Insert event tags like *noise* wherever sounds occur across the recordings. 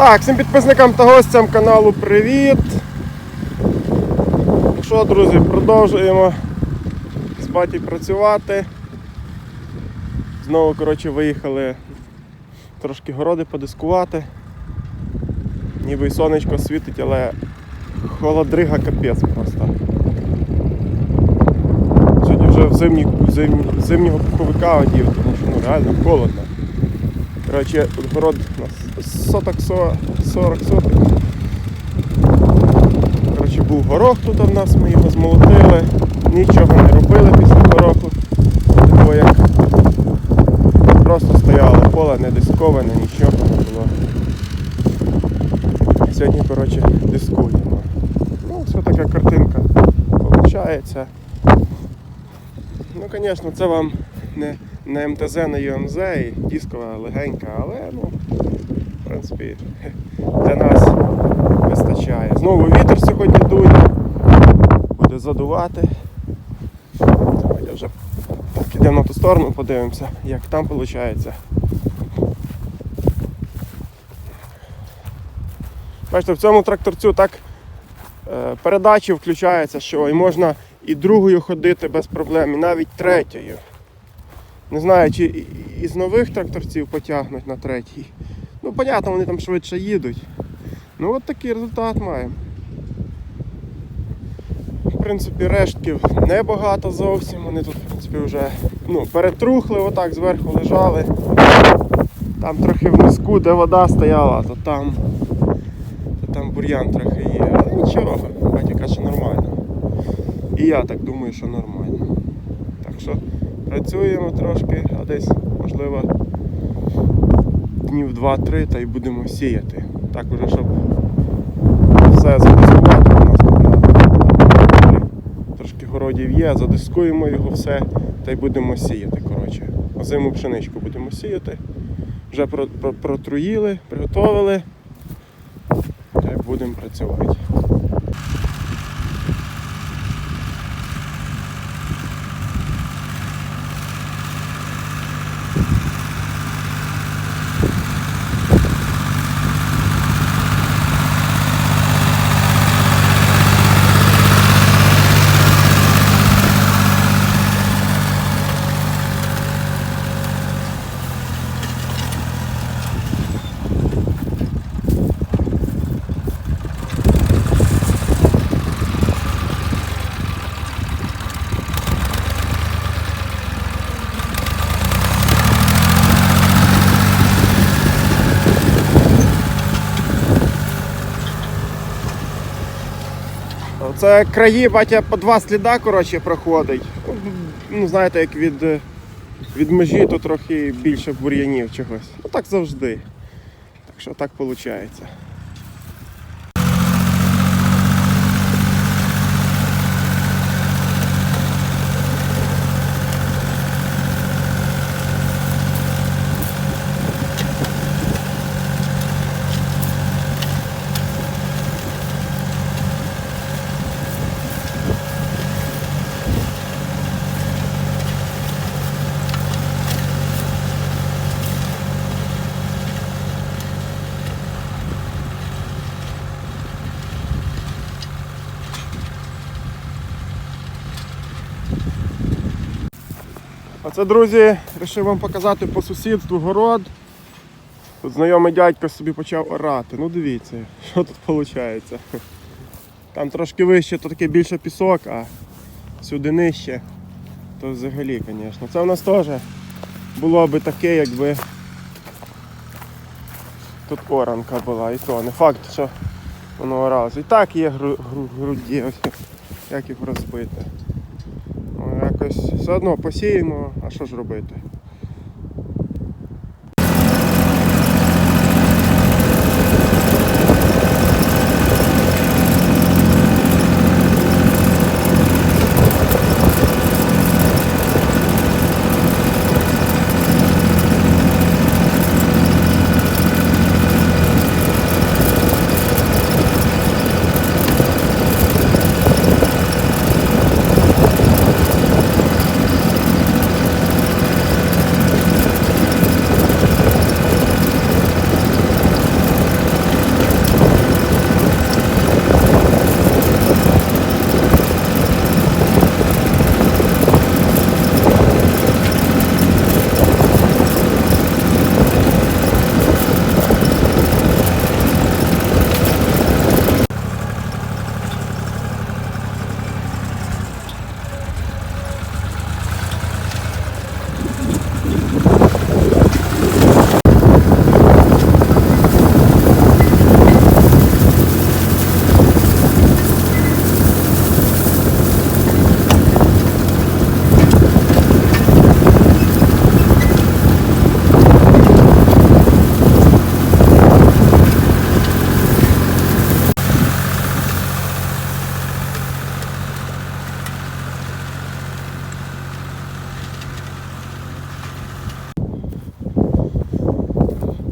Так, всім підписникам та гостям каналу привіт. Ну Що, друзі, продовжуємо з баті працювати. Знову, коротше, виїхали трошки городи подискувати. Ніби і сонечко світить, але холодрига капець просто. Сьогодні вже в зимні, зим, зимнього пуховика одів, тому що ну, реально холодно. Коротше, город у нас соток 40 соток. Коротше, був горох тут у нас, ми його змолотили, нічого не робили після гороху. Бо як просто стояло поле, не дисковане, нічого не було. Сьогодні, коротше, дискуємо. Ну, ось така картинка виходить. Ну, звісно, це вам не, не МТЗ, не ЮМЗ і дискова легенька, але ну, в принципі, *laughs* для нас вистачає. Знову вітер сьогодні дує, буде задувати. Давайте вже так, ідемо на ту сторону, подивимося, як там виходить. Бачите, в цьому тракторцю так е, передачі включаються, що і можна і другою ходити без проблем, і навіть третьою. Не знаю, чи із нових тракторців потягнуть на третій. Ну, понятно, вони там швидше їдуть. Ну от такий результат маємо. В принципі, рештків небагато зовсім. Вони тут, в принципі, вже ну, перетрухли, отак зверху лежали. Там трохи в низку, де вода стояла, то там, то там бур'ян трохи є. Але нічого, батя каже, нормально. І я так думаю, що нормально. Так що працюємо трошки, а десь, можливо, днів 2-3 та й будемо сіяти. Так уже, щоб все задискувати у нас тут на. Трошки городів є, задискуємо його все та й будемо сіяти. коротше. Озиму пшеничку будемо сіяти. Вже про, про, протруїли, приготовили. Та й будемо працювати. Це краї, батя, по два сліда коротше, проходить. Ну, знаєте, як від, від межі, то трохи більше бур'янів чогось. Ну так завжди. Так що так виходить. Оце, друзі, вирішив вам показати по сусідству город. Тут знайомий дядько собі почав орати. Ну дивіться, що тут виходить. Там трошки вище, то таке більше пісок, а сюди нижче, то взагалі, звісно. Це у нас теж було би таке, якби тут оранка була. І то не факт, що воно оралося. І так є гру- гру- груді, ось як їх розбити. Якось все одно посіємо, а що ж робити?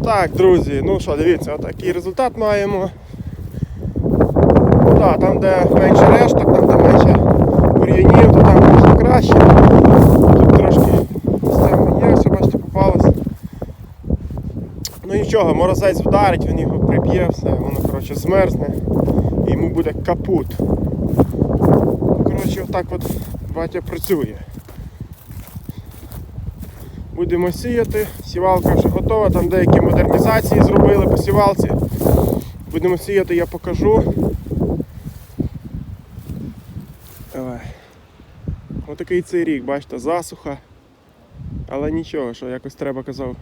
Так, друзі, ну що, дивіться, отакий результат маємо. Ну так, там, де менше решток, там, де менше бур'янів, то там можна краще. Тут трошки місцями є, все, бачите, попалось. Ну нічого, морозець вдарить, він його приб'є, все, воно коротше змерзне і йому буде капут. Коротше, отак от батя працює. Будемо сіяти. Сівалка вже готова, там деякі модернізації зробили по сівалці. Будемо сіяти, я покажу. Давай. Отакий цей рік, бачите, засуха. Але нічого, що якось треба казав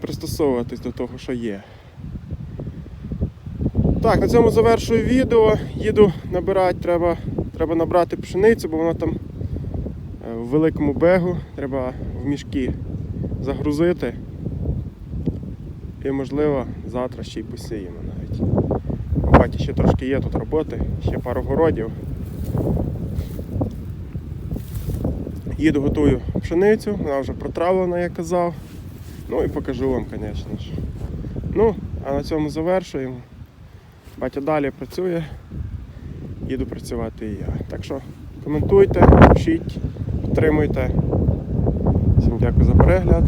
пристосовуватись до того, що є. Так, на цьому завершую відео. Їду набирати, треба, треба набрати пшеницю, бо вона там в великому бегу. Треба в мішки загрузити. І можливо завтра ще й посіємо навіть. У ще трошки є тут роботи, ще пару городів. Їду, готую пшеницю, вона вже протравлена, як казав. Ну і покажу вам, звісно ж. Ну, а на цьому завершуємо. Батя далі працює, їду працювати і я. Так що коментуйте, пишіть, підтримуйте. Всім дякую за перегляд.